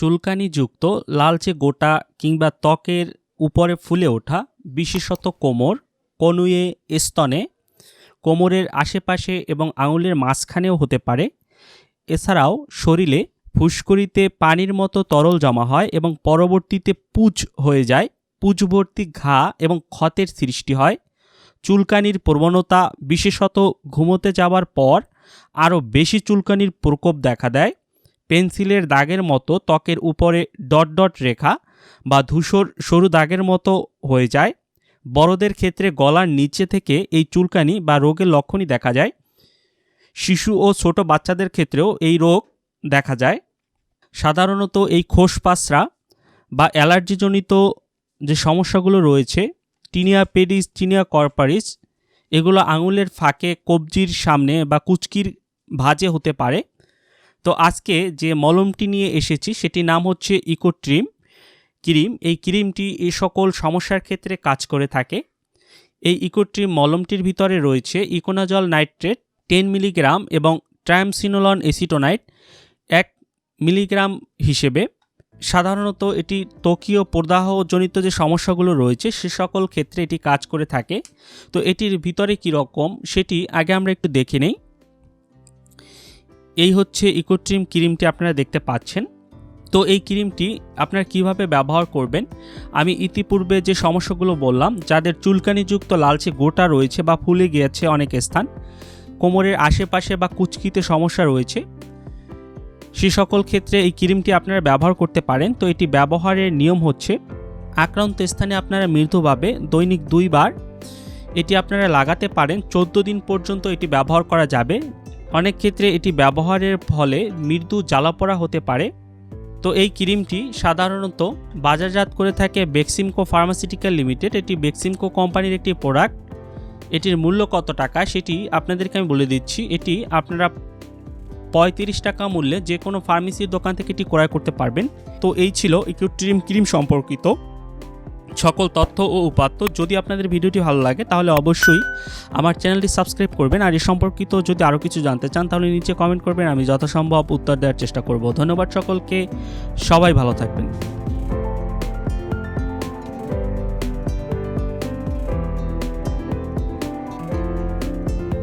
চুলকানিযুক্ত, লালচে গোটা কিংবা ত্বকের উপরে ফুলে ওঠা বিশেষত কোমর কনুয়ে স্তনে, কোমরের আশেপাশে এবং আঙুলের মাঝখানেও হতে পারে। এছাড়াও শরীরে ফুসকুড়িতে পানির মতো তরল জমা হয় এবং পরবর্তীতে পুজ হয়ে যায়। পুজভর্তি ঘা এবং ক্ষতের সৃষ্টি হয়। চুলকানির প্রবণতা বিশেষত ঘুমোতে যাওয়ার পর আরও বেশি চুলকানির প্রকোপ দেখা দেয়। পেন্সিলের দাগের মতো ত্বকের উপরে ডট ডট রেখা বা ধূসর সরু দাগের মতো হয়ে যায়। বড়দের ক্ষেত্রে গলার নিচে থেকে এই চুলকানি বা রোগের লক্ষণই দেখা যায়। শিশু ও ছোট বাচ্চাদের ক্ষেত্রেও এই রোগ দেখা যায়। সাধারণত এই খোসপাসরা বা অ্যালার্জিজনিত যে সমস্যাগুলো রয়েছে, টিনিয়া পেডিস, টিনিয়া কর্পারিস, এগুলো আঙুলের ফাঁকে কবজির সামনে বা কুচকির ভাজে হতে পারে। তো আজকে যে মলমটি নিয়ে এসেছি, সেটির নাম হচ্ছে ইকোট্রিম ক্রিম। এই ক্রিমটি এই সকল সমস্যার ক্ষেত্রে কাজ করে থাকে। এই ইকোট্রিম মলমটির ভিতরে রয়েছে ইকোনাজল নাইট্রেট টেন মিলিগ্রাম এবং ট্রায়ামসিনোলন এসিটোনাইট এক মিলিগ্রাম হিসেবে। সাধারণত এটি ত্বকীয় প্রদাহজনিত যে সমস্যাগুলো রয়েছে, সে সকল ক্ষেত্রে এটি কাজ করে থাকে। তো এটির ভিতরে কী রকম, সেটি আগে আমরা একটু দেখে নেই। এই হচ্ছে ইকোট্রিম ক্রিমটি আপনারা দেখতে পাচ্ছেন। তো এই ক্রিমটি আপনারা কীভাবে ব্যবহার করবেন? আমি ইতিপূর্বে যে সমস্যাগুলো বললাম, যাদের চুলকানিযুক্ত লালচে গোটা রয়েছে বা ফুলে গিয়েছে অনেক স্থান, কোমরের আশেপাশে বা কুচকিতে সমস্যা রয়েছে, সে সকল ক্ষেত্রে এই ক্রিমটি আপনারা ব্যবহার করতে পারেন। তো এটি ব্যবহারের নিয়ম হচ্ছে, আক্রান্ত স্থানে আপনারা মৃদুভাবে দৈনিক দুইবার এটি আপনারা লাগাতে পারেন। চোদ্দ দিন পর্যন্ত এটি ব্যবহার করা যাবে। অনেক ক্ষেত্রে এটি ব্যবহারের ফলে মৃদু জ্বালাপোড়া হতে পারে। তো এই ক্রিমটি সাধারণত বাজারজাত করে থাকে বেক্সিমকো ফার্মাসিউটিক্যাল লিমিটেড। এটি বেক্সিমকো কোম্পানির একটি প্রোডাক্ট। এটির মূল্য কত টাকা সেটি আপনাদেরকে আমি বলে দিচ্ছি। এটি আপনারা পঁয়ত্রিশ টাকা মূল্যে যে কোনো ফার্মেসির দোকান থেকে এটি ক্রয় করতে পারবেন। তো এই ছিল ইকুট্রিম ক্রিম সম্পর্কিত। সকল তথ্য ও উপাত্ত যদি আপনাদের ভিডিওটি ভালো লাগে, তাহলে অবশ্যই আমার চ্যানেলটি সাবস্ক্রাইব করবেন। আর এ সম্পর্কিত যদি আরও কিছু জানতে চান, তাহলে নিচে কমেন্ট করবেন। আমি যথাসম্ভব উত্তর দেওয়ার চেষ্টা করব। ধন্যবাদ সকলকে। সবাই ভালো থাকবেন।